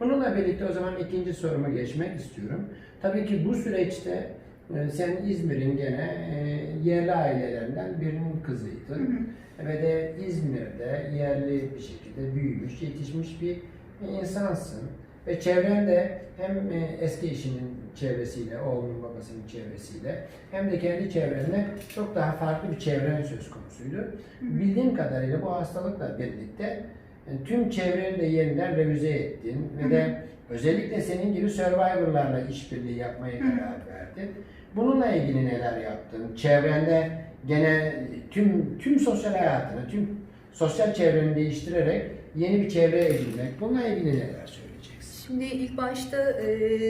Bununla birlikte o zaman ikinci soruma geçmek istiyorum. Tabii ki bu süreçte e, sen İzmir'in gene e, yerli ailelerinden birinin kızıydın. Ve de İzmir'de yerli bir şekilde büyümüş, yetişmiş bir insansın. Ve çevrende hem e, eski eşinin çevresiyle, oğlunun babasının çevresiyle hem de kendi çevrenle çok daha farklı bir çevren söz konusuydu. Bildiğim kadarıyla bu hastalıkla birlikte tüm çevreni de yeniden revize ettin ve de özellikle senin gibi Survivor'larla işbirliği yapmaya karar verdin. Bununla ilgili neler yaptın? Çevrende gene tüm tüm sosyal hayatını, tüm sosyal çevreni değiştirerek yeni bir çevre edinmek. Bununla ilgili neler söyleyeceksin? Şimdi ilk başta e,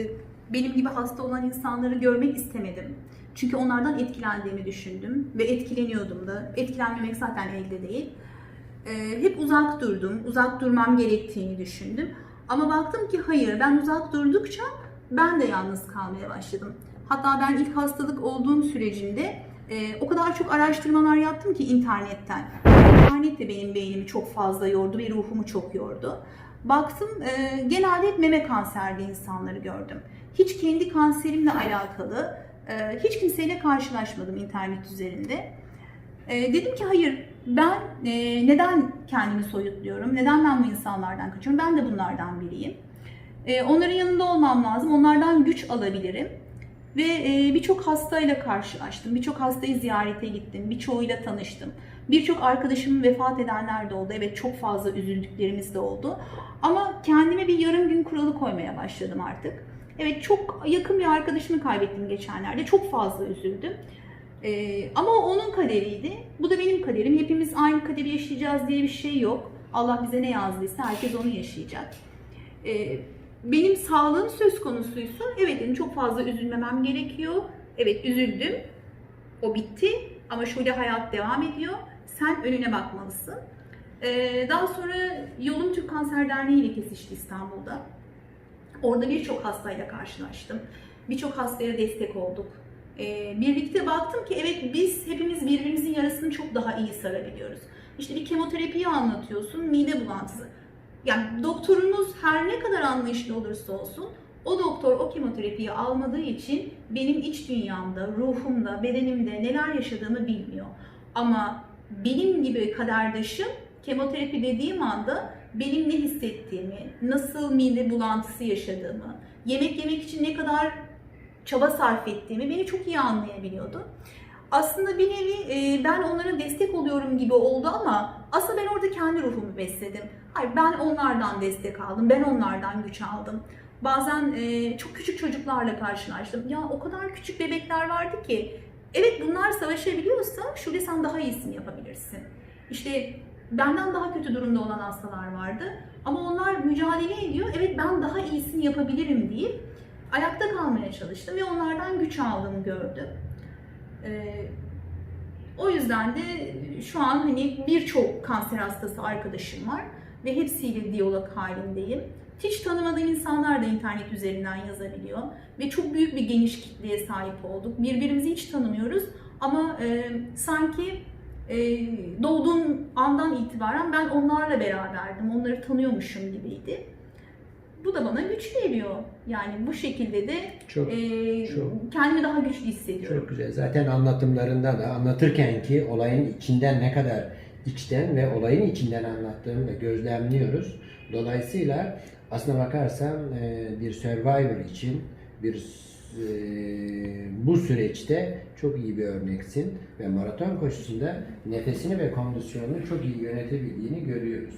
benim gibi hasta olan insanları görmek istemedim. Çünkü onlardan etkilendiğimi düşündüm ve etkileniyordum da. Etkilenmemek zaten elde değil. E, hep uzak durdum, uzak durmam gerektiğini düşündüm. Ama baktım ki hayır, ben uzak durdukça ben de yalnız kalmaya başladım. Hatta ben ilk hastalık olduğum sürecinde e, o kadar çok araştırmalar yaptım ki internetten. İnternet de benim beynimi çok fazla yordu ve ruhumu çok yordu. Baktım e, genelde hep meme kanserli insanları gördüm. Hiç kendi kanserimle alakalı e, hiç kimseyle karşılaşmadım internet üzerinde. E, dedim ki hayır ben e, neden kendimi soyutluyorum? Neden ben bu insanlardan kaçıyorum? Ben de bunlardan biriyim. E, onların yanında olmam lazım. Onlardan güç alabilirim. Ve e, birçok hastayla karşılaştım. Birçok hastayı ziyarete gittim. Birçoğuyla tanıştım. Birçok arkadaşımın vefat edenler de oldu. Evet çok fazla üzüldüklerimiz de oldu. Ama kendime bir yarım gün kuralı koymaya başladım artık. Evet çok yakın bir arkadaşımı kaybettim geçenlerde. Çok fazla üzüldüm. Ee, ama onun kaderiydi. Bu da benim kaderim. Hepimiz aynı kaderi yaşayacağız diye bir şey yok. Allah bize ne yazdıysa herkes onu yaşayacak. Ee, benim sağlığım söz konusuysa evet dedim çok fazla üzülmemem gerekiyor. Evet üzüldüm. O bitti ama şöyle hayat devam ediyor. Sen önüne bakmalısın. Ee, daha sonra yolum Türk Kanser Derneği ile kesişti İstanbul'da. Orada birçok hastayla karşılaştım. Birçok hastaya destek olduk. Ee, birlikte baktım ki evet biz hepimiz birbirimizin yarasını çok daha iyi sarabiliyoruz. İşte bir kemoterapiyi anlatıyorsun, mide bulantısı. Yani doktorunuz her ne kadar anlayışlı olursa olsun o doktor o kemoterapiyi almadığı için benim iç dünyamda, ruhumda, bedenimde neler yaşadığımı bilmiyor. Ama benim gibi kaderdaşım kemoterapi dediğim anda benim ne hissettiğimi, nasıl mide bulantısı yaşadığımı, yemek yemek için ne kadar çaba sarf ettiğimi beni çok iyi anlayabiliyordu. Aslında bir nevi e, ben onlara destek oluyorum gibi oldu ama aslında ben orada kendi ruhumu besledim. Hayır ben onlardan destek aldım, ben onlardan güç aldım. Bazen e, çok küçük çocuklarla karşılaştım. Ya o kadar küçük bebekler vardı ki evet bunlar savaşabiliyorsa şurada sen daha iyisini yapabilirsin. İşte benden daha kötü durumda olan hastalar vardı. Ama onlar mücadele ediyor. Evet ben daha iyisini yapabilirim deyip ayakta kalmaya çalıştım ve onlardan güç aldığımı gördüm. Ee, o yüzden de şu an hani birçok kanser hastası arkadaşım var ve hepsiyle diyalog halindeyim. Hiç tanımadığım insanlar da internet üzerinden yazabiliyor ve çok büyük bir geniş kitleye sahip olduk. Birbirimizi hiç tanımıyoruz ama e, sanki e, doğduğum andan itibaren ben onlarla beraberdim, onları tanıyormuşum gibiydi. Bu da bana güç veriyor. Yani bu şekilde de Çok e, çok. kendimi daha güçlü hissediyorum. Çok güzel. Zaten anlatımlarında da anlatırken ki olayın içinden ne kadar içten ve olayın içinden anlattığını da gözlemliyoruz. Dolayısıyla aslına bakarsan e, bir survivor için bir e, bu süreçte çok iyi bir örneksin ve maraton koşusunda nefesini ve kondisyonunu çok iyi yönetebildiğini görüyoruz.